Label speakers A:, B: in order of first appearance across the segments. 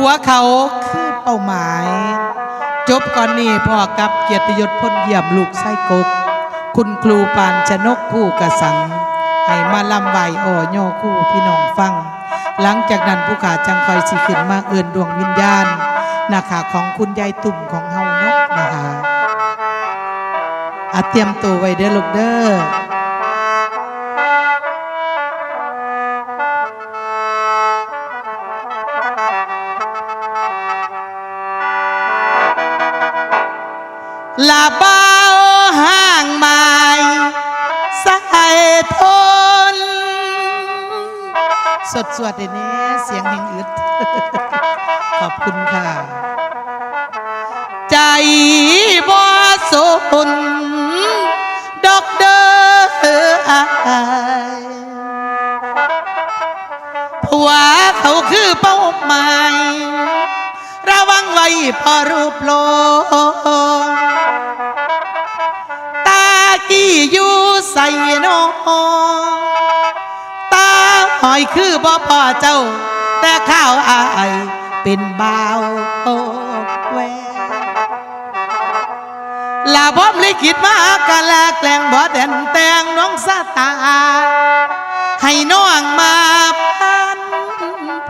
A: ผัวเขาคือเป้าหมาย จบก่อนนี้พ่อกับเกียรติยศพ้นเยี่ยมลูกไส้กก คุณครูปานชนกคู่กระสังให้มาลำไหวอ่อย่อคู่พี่น้องฟัง หลังจากนั้นผู้ขาจังคอยสิขึ้นมาเอื่นดวงวิญญาณนะคะของคุณยายตุ่มของเฮาเนาะนะคะอาเตรียมตัวไว้เด้อลูกเด้อ ลาบ้าห่างไม้สายทน สดสวดเดยวนี้เสียงแห่งอึด ขอบคุณค่ะ ใจบ่สนดอกเดออายผัวเขาคือเป้าหมายระวังไว้พอรูปโล ใส่นองตาหอยคือบ่พ่อเจ้า แต่ข้าวอายเป็นบ่าวโอแวลาพร้อมลิขิตมากันละแกล้งบ่แดนแต่งน้องสาตา ให้น้องมาพัน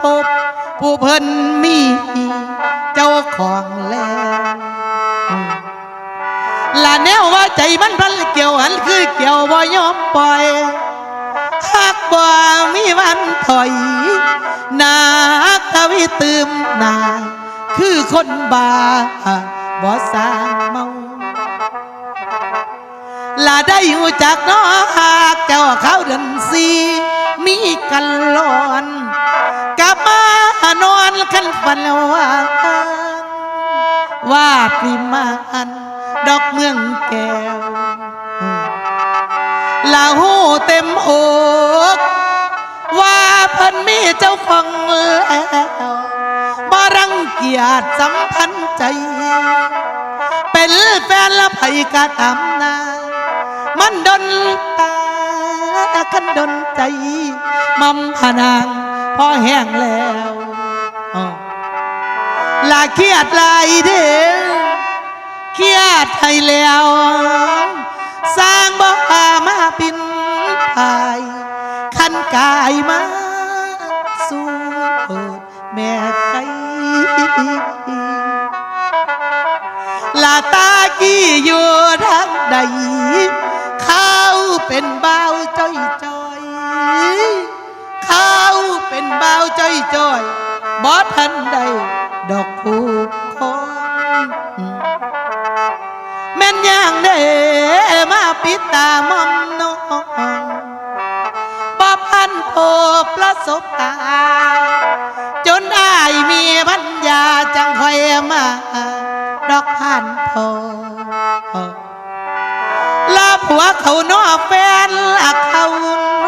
A: พบผู้เพิ่นมีเจ้าของแล้ว ใจมันพันเกี่ยวหันคือเกี่ยวบ่ยอมปล่อยหักบ่มีวันถอยนาทวิตืมนา คือคนบาบ่สร้างเมาลาได้หูจักน้อหากเจ้าเขาเดินสีมีกันหลอนกลับมานอนคันฝันว่าว่าพิมานดอกเมืองแก้ว เต็มอกว่าเพิ่นมีเจ้าของแล้วบ่รังเกียจสัมพันธ์ใจ เป็นแฟนละไผกะตามนามันดนตาคันดนใจ มัมพนางพอแห้งแล้วอ้อลาเครียดลายเด้อเครียดให้แล้ว สร้างบ่ามาปินายคันกายมาสู่เปิดแม่ไก่ลาตากี้อยู่ทางใดเขาเป็นเบาจ้อยจ้อยเขาเป็นเบาจ้อยจ้อยบอทันใดดอกคู่คนแม่นย่างเด้มาปิดตามอมน้อง วเขานอแฟนละเขา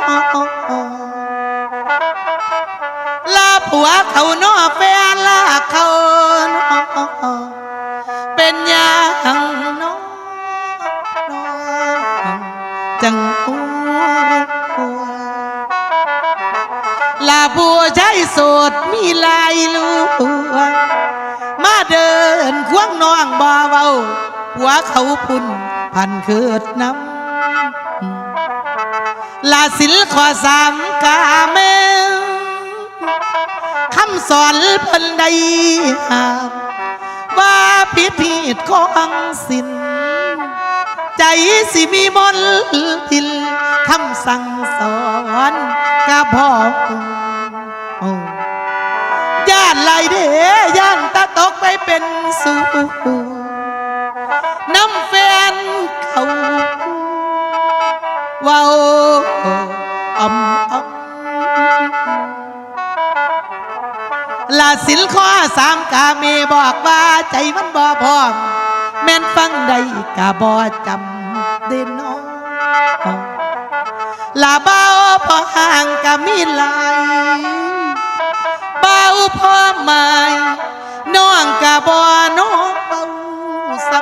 A: นอลาผัวเขานอแฟนละเขานอเป็นหยังน้องจังหัวลาผู้ใช้โสดมีลายลูวมาเดินควงน้องบ่เว้าหัวเขาพุ่นพันเคิดน้ำ ลาศิลขอสามกาเมคำสอนเพันใดหามว่าผิดผิดของสินใจสิมีมนทินคำสั่งสอนกะพออย่านไหลเดย่านตาตกไปเป็นสู่น้ำแฟน เขาว้าอมอมลาสิลข้อสามกาเมบอกว่าใจมันบ่พร้อม แม่นฟังได้กะบ่จำเด่นน้องลาเบาพอห่างกะมีหลายเบาพอหมายน้องกะบ่น้องเบาซ้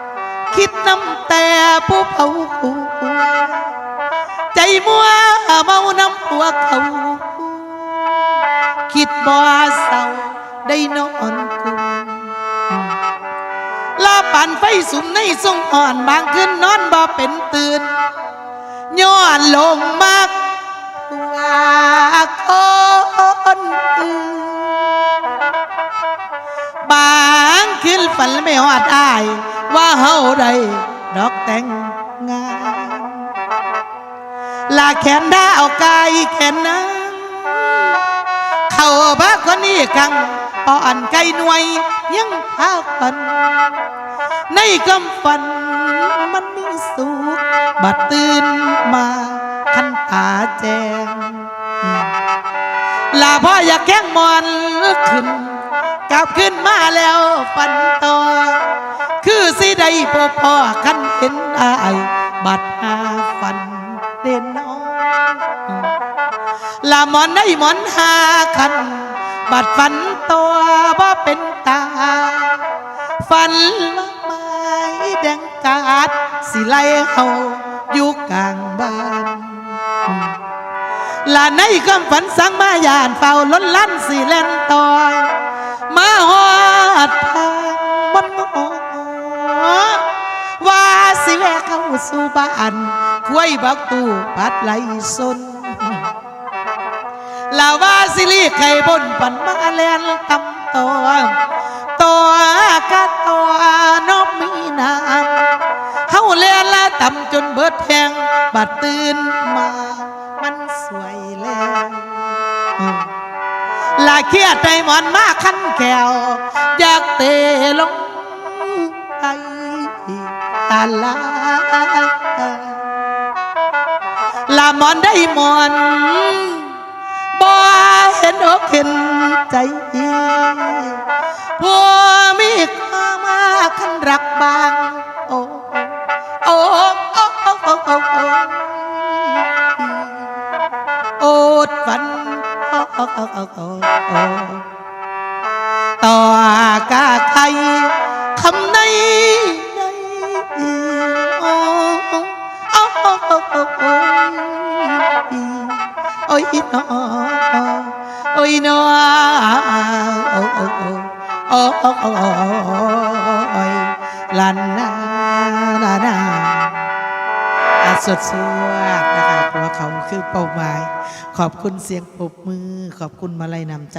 A: ำคิดน้ำแต่ผู้เผาหัวใจ มัวเมาน้ำหัวเขา คิดบ่เศร้าได้นอนกุมลาปั่นไฟสุมในทรงอ่อนบางคืนนอนบ่เป็นตื่นย้อนลงมากว่าคนอื่นบางคืนฝันไม่หอดอาย ว่าเฮาได้ดอกแต่งงาน ลาแขนดาเอากายแขนนางเข้าบ้าคนนี้กังปอนไก่หน่วยยังพาฝันในคำฝันมันมีสุขบัดตื่นมาคันตาแจงลาพ่ออยากแข้งมอนขึ้น กลับขึ้นมาแล้วฝันต่อ คือสิได้พบพ่อคันเห็นอายบัดหาฝัน ลาหมอนได้หมอนหาคัน บัดฝันตัวบ่เป็นตา ฝันว่าไม้แดงกาดสิไล่เฮาอยู่กลางบ้านลาในความฝันสังมายานเฝ้าล้นลั่นสีเล่นตอย มาหอดทางมันงอว่าสิแวะเข้าสู่บ้านควยบักตู้ปัดไหลสน ลาว่าสิลีไข่บนปันมาแลนตำตัว ตัวกะตัวนกมีน้ำเฮาเลียนละตำจนเบิดแพงบัดตื่นมา มันสวยแล้วลาเครียดใจหมอนมาขั้นแก้วอยากเตะลงไปตาลาลามอนได้มอน บ่เห็นอกเห็นใจผัวมีข้ามาคันรักบางโอ้โอ้โอ้โอ้โอ้โอ้โอ้โอดฝันโอ้โอ้โอ้โอ้โอต่อกาใครคำในในโอโอโอโอ้โอ้โอ้โอ้ ยนอโอ้ยนอโอ้โอ้โอ้โอ้โอ้โอ้ยลันนานานาอาสดสวกนะคะเพราะว่าเขาคือเป้าหมาย ขอบคุณเสียงปรบมือ ขอบคุณมาลัยนำใจ